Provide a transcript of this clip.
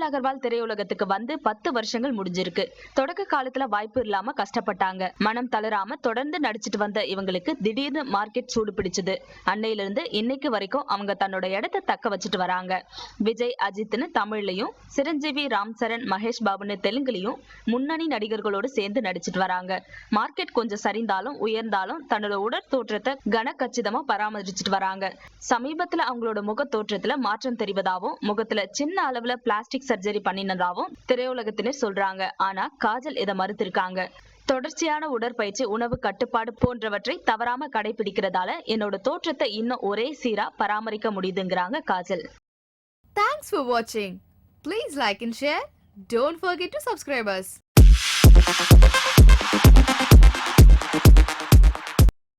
அகர்வால் திரையுலகத்துக்கு வந்து பத்து வருஷங்கள் முடிஞ்சிருக்கு. தொடக்க காலத்துல வாய்ப்பு இல்லாம கஷ்டப்பட்டாங்க. மனம் தளராம தொடர்ந்து நடிச்சிட்டு வந்த இவங்களுக்கு திடீர்னு மார்க்கெட் சூடு பிடிச்சது. அன்னையில இருந்து இன்னைக்கு வரைக்கும் அவங்க தன்னோட இடத்தை தக்க வச்சுட்டு வராங்க. விஜய் அஜித்னு தமிழ்லயும் சிரஞ்சீவி ராம் சரண் மகேஷ் பாபுன்னு தெலுங்குலயும் முன்னணி நடிகர்களோடு சேர்ந்து நடிச்சிட்டு வராங்க. மார்க்கெட் கொஞ்சம் சரிந்தாலும் உயர்ந்தாலும் தன்னோட உடற் தோற்றத்தை கன கச்சிதமா பராமரிச்சுட்டு வராங்க. சமீபத்துல அவங்களோட முக தோற்றத்துல மாற்றம் தெரிவதாகவும் முகத்துல சின்ன அளவுல பிளாஸ்டிக் சர்ஜரி பண்ணினதாவும் திரையுலகத்தினர் சொல்றாங்க. ஆனா காஜல் இதை மறுத்திருக்காங்க. தொடர்ச்சியான உடற்பயிற்சி உணவு கட்டுப்பாடு போன்றவற்றை தவறாம கடைபிடிக்கிறதால என்னோட தோற்றத்தை இன்னும் ஒரே சீரா பராமரிக்க முடியுதுங்கிறாங்க காஜல். தேங்க்ஸ் for வாட்சிங் please like and share Don't forget to subscribe.